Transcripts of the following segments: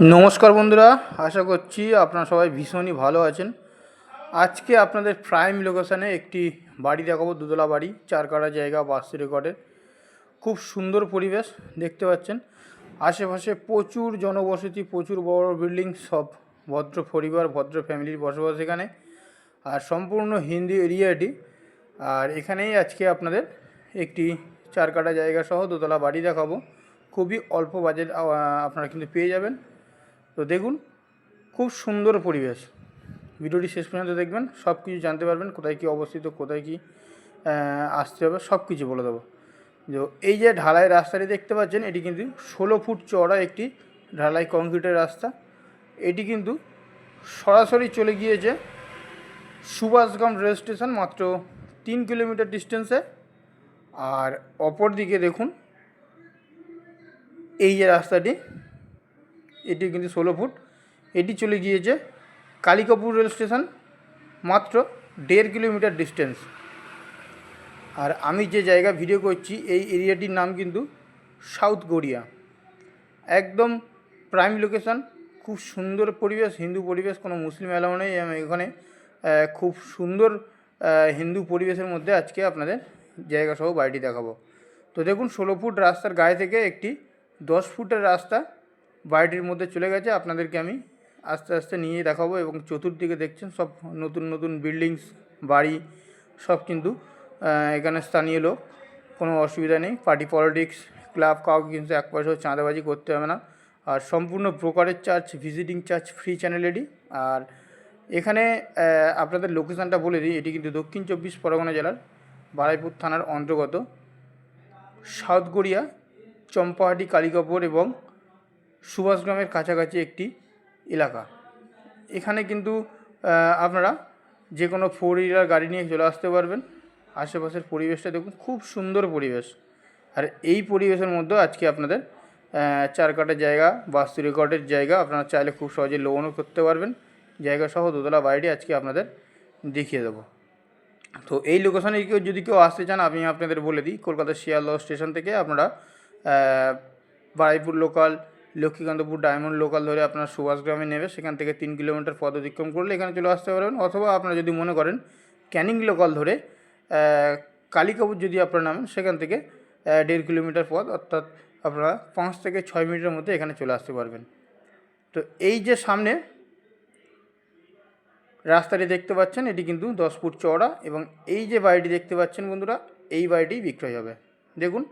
নমস্কার বন্ধুরা, আশা করছি আপনারা সবাই ভীষণই ভালো আছেন। আজকে আপনাদের প্রাইম লোকেশানে একটি বাড়ি দেখাবো, দুতলা বাড়ি চার কাটা জায়গা বাস্তু রেকর্ডের খুব সুন্দর পরিবেশ, দেখতে পাচ্ছেন। আশেপাশে প্রচুর জনবসতি, প্রচুর বড় বিল্ডিং সব ভদ্র পরিবার, ভদ্র ফ্যামিলির বসবাস এখানে। আর সম্পূর্ণ হিন্দি এরিয়াটি আর এখানেই আজকে আপনাদের একটি চার কাটা জায়গা সহ দোতলা বাড়ি দেখাবো। খুবই অল্প বাজেট আপনারা কিন্তু পেয়ে যাবেন। তো দেখুন, খুব সুন্দর পরিবেশ। ভিডিওটি শেষ পর্যন্ত দেখবেন, সব কিছু জানতে পারবেন, কোথায় কী অবস্থিত, কোথায় কী আসতে হবে, সব কিছু বলে দেবো। তো এই যে ঢালাই রাস্তাটি দেখতে পাচ্ছেন, এটি কিন্তু ষোলো ফুট চওড়া একটি ঢালাই কংক্রিটের রাস্তা। এটি কিন্তু সরাসরি চলে গিয়েছে সুভাষগ্রাম রেল স্টেশন, মাত্র তিন কিলোমিটার ডিস্টেন্সে আর অপর দিকে দেখুন, এই যে রাস্তাটি এটি কিন্তু ষোলো ফুট। এটি চলে গিয়েছে কালিকাপুর রেল স্টেশন, মাত্র দেড় কিলোমিটার ডিস্টেন্স আর আমি যে জায়গা ভিডিও করছি, এই এরিয়াটির নাম কিন্তু সাউথ গড়িয়া। একদম প্রাইম লোকেশন খুব সুন্দর পরিবেশ, হিন্দু পরিবেশ, কোনো মুসলিম এলাও নেই। আমি এখানে খুব সুন্দর হিন্দু পরিবেশের মধ্যে আজকে আপনাদের জায়গা সহ বাড়িটি দেখাবো। তো দেখুন, ষোলো ফুট রাস্তার গায়ে থেকে একটি দশ ফুটের রাস্তা বাড়িটির মধ্যে চলে গেছে, আপনাদেরকে আমি আস্তে আস্তে নিয়ে দেখাবো এবং চতুর্দিকে দেখছেন সব নতুন নতুন বিল্ডিংস বাড়ি, সব কিন্তু এখানে স্থানীয় লোক, কোনো অসুবিধা নেই। পার্টি পলিটিক্স ক্লাব কাউকে কিন্তু এক পয়সাও চাঁদাবাজি করতে হবে না। আর সম্পূর্ণ ব্রোকারের চার্জ ভিজিটিং চার্জ ফ্রি চ্যানেলেরই আর এখানে আপনাদের লোকেশানটা বলে দিই, এটি কিন্তু দক্ষিণ চব্বিশ পরগনা জেলার বারাইপুর থানার অন্তর্গত সাউথ গড়িয়া, চম্পাহাটি, কালিকাপুর এবং সুভাষগ্রামের কাছাকাছি একটি এলাকা। এখানে কিন্তু আপনারা যে কোনো ফোর হুইলার গাড়ি নিয়ে চলে আসতে পারবেন। আশেপাশের পরিবেশটা দেখুন, খুব সুন্দর পরিবেশ। আর এই পরিবেশের মধ্যে আজকে আপনাদের চার কাটা জায়গা বাস্তু রেকর্ডের জায়গা, আপনারা চাইলে খুব সহজে লোনও করতে পারবেন। জায়গা সহ দোতলা বাড়িটি আজকে আপনাদের দেখিয়ে দেবো। তো এই লোকেশনে কেউ যদি কেউ আসতে চান, আমি আপনাদের বলে দিই কলকাতার শিয়ালদহ স্টেশন থেকে আপনারা Baruipur local Lakshmikantapur diamond local ধরে আপনার সুভাষগ্রামে নেবে, সেখান থেকে তিন কিলোমিটার পথ অতিক্রম করলে এখানে চলে আসতে পারবেন। অথবা আপনারা যদি মনে করেন ক্যানিং লোকাল ধরে কালিকাপুর যদি আপনারা নামেন, সেখান থেকে দেড় কিলোমিটার পথ, অর্থাৎ আপনারা পাঁচ থেকে ছয় মিনিটের মধ্যে এখানে চলে আসতে পারবেন। তো এই যে সামনে রাস্তাটি দেখতে পাচ্ছেন, এটি কিন্তু দশ ফুট চওড়া এবং এই যে বাড়িটি দেখতে পাচ্ছেন বন্ধুরা, এই বাড়িটি বিক্রয় হবে। দেখুন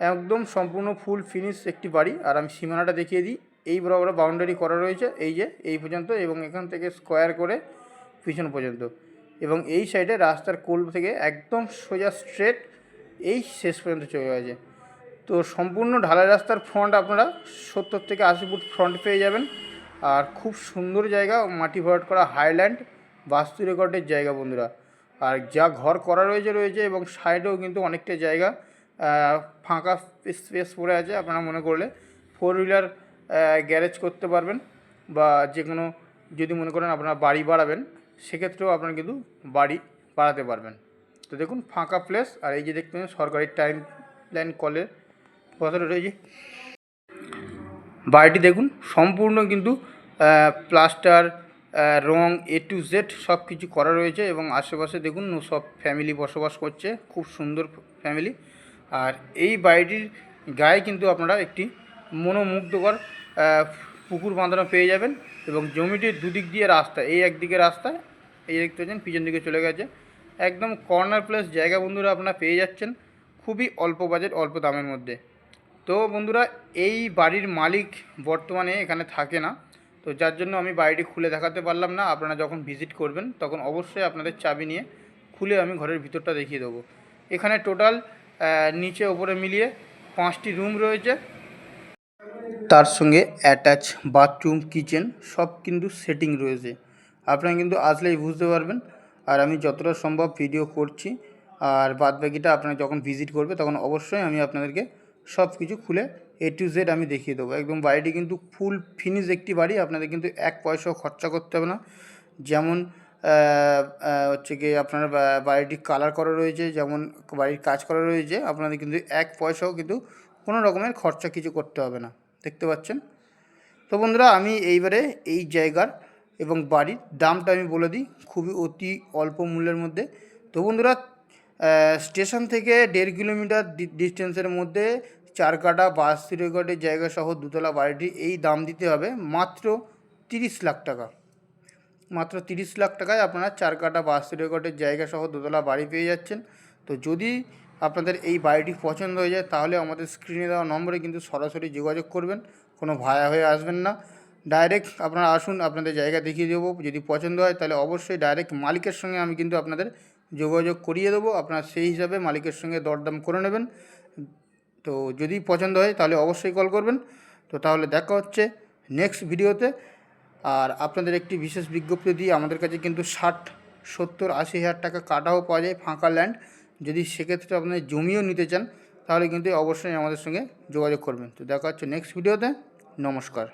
একদম সম্পূর্ণ ফুল ফিনিশ একটি বাড়ি। আর আমি সীমানাটা দেখিয়ে দিই। এই বড় বাউন্ডারি করা রয়েছে, এই যে, এই পর্যন্ত এবং এখান থেকে স্কোয়ার করে পিছন পর্যন্ত। এবং এই সাইডে রাস্তার কোল থেকে একদম সোজা স্ট্রেট এই শেষ পর্যন্ত চলে গেছে। তো সম্পূর্ণ ঢালাই রাস্তার ফ্রন্ট আপনারা সত্তর থেকে আশি ফুট ফ্রন্ট পেয়ে যাবেন। আর খুব সুন্দর জায়গা, মাটি ভরাট করা হাইল্যান্ড বাস্তু রেকর্ডের জায়গা বন্ধুরা। আর যা ঘর করা রয়েছে রয়েছে এবং সাইডেও কিন্তু অনেকটা জায়গা। ফাঁকা স্পেস পড়ে আছে আপনারা মনে করলে। ফোর হুইলার গ্যারেজ করতে পারবেন বা যে কোনো যদি মনে করেন আপনারা বাড়ি বাড়াবেন, সেক্ষেত্রেও আপনারা কিন্তু বাড়ি বাড়াতে পারবেন। তো দেখুন, ফাঁকা প্লেস আর এই যে দেখতে সরকারি টাইম লাইন কলের কথাটা রয়েছে। বাড়িটি দেখুন, সম্পূর্ণ কিন্তু প্লাস্টার রং এ টু জেড সব কিছু করা রয়েছে এবং আশেপাশে দেখুন, সব ফ্যামিলি বসবাস করছে। খুব সুন্দর ফ্যামিলি আর এই বাড়িটির গায়ে কিন্তু আপনারা একটি মনোমুগ্ধকর পুকুর বাঁধানো পেয়ে যাবেন এবং জমিটির দুদিক দিয়ে রাস্তা, এই একদিকে রাস্তা, এই দেখতে পাচ্ছেন, পিছন দিকে চলে গেছে। একদম কর্নার প্লেস জায়গা বন্ধুরা আপনারা পেয়ে যাচ্ছেন খুবই অল্প বাজেট অল্প দামের মধ্যে। তো বন্ধুরা, এই বাড়ির মালিক বর্তমানে এখানে থাকে না, তো যার জন্য আমি বাড়িটি খুলে দেখাতে পারলাম না। আপনারা যখন ভিজিট করবেন, তখন অবশ্যই আপনাদের চাবি নিয়ে খুলে আমি ঘরের ভিতরটা দেখিয়ে দেবো। এখানে টোটাল নিচে ওপরে মিলিয়ে পাঁচটি রুম রয়েছে। তার সঙ্গে অ্যাটাচ বাথরুম, কিচেন সব কিন্তু সেটিং রয়েছে। আপনারা কিন্তু আসলেই বুঝতে পারবেন। আর আমি যতটা সম্ভব ভিডিও করছি। আর বাদ বাকিটা আপনারা যখন ভিজিট করবে, তখন অবশ্যই আমি আপনাদেরকে সব কিছু খুলে এ টু জেড আমি দেখিয়ে দেবো। একদম বাড়িটি কিন্তু ফুল ফিনিশ একটি বাড়ি। আপনাদের কিন্তু এক পয়সাও খরচা করতে হবে না। যেমন হচ্ছে গিয়ে আপনার বাড়িটি কালার করা রয়েছে, যেমন বাড়ির কাজ করা রয়েছে, আপনাদের কিন্তু এক পয়সাও কিন্তু কোনো রকমের খরচা কিছু করতে হবে না, দেখতে পাচ্ছেন? তো বন্ধুরা, আমি এইবারে এই জায়গার এবং বাড়ির দামটা আমি বলে দিই, খুবই অতি অল্প মূল্যের মধ্যে। তো বন্ধুরা স্টেশন থেকে দেড় কিলোমিটার ডিস্টেন্সের মধ্যে চার কাটা বাস্তি রেকর্ডের জায়গা সহ দুতলা বাড়িটি এই দাম দিতে হবে মাত্র তিরিশ লাখ টাকা। মাত্র তিরিশ লাখ টাকায় আপনারা চার কাটা বাস্তি রেকর্ডের জায়গা সহ দোতলা বাড়ি পেয়ে যাচ্ছেন। তো যদি আপনাদের এই বাড়িটি পছন্দ হয়ে যায়, তাহলে আমাদের স্ক্রিনে দেওয়া নম্বরে কিন্তু সরাসরি যোগাযোগ করবেন, কোনো ভায়া হয়ে আসবেন না। ডাইরেক্ট আপনারা আসুন, আপনাদের জায়গা দেখিয়ে দেবো। যদি পছন্দ হয়, তাহলে অবশ্যই ডাইরেক্ট মালিকের সঙ্গে আমি কিন্তু আপনাদের যোগাযোগ করিয়ে দেবো। আপনারা সেই হিসাবে মালিকের সঙ্গে দরদাম করে নেবেন। তো যদি পছন্দ হয়, তাহলে অবশ্যই কল করবেন। তো তাহলে দেখা হচ্ছে নেক্সট ভিডিওতে আর আপনাদের একটি বিশেষ বিজ্ঞপ্তি দিয়ে আমাদের কাছে কিন্তু ষাট, সত্তর, আশি হাজার টাকা কাটাও পাওয়া যায় ফাঁকা ল্যান্ড যদি সেক্ষেত্রে আপনাদের জমিও নিতে চান, তাহলে কিন্তু অবশ্যই আমাদের সঙ্গে যোগাযোগ করবেন। তো দেখা হচ্ছে নেক্সট ভিডিওতে নমস্কার।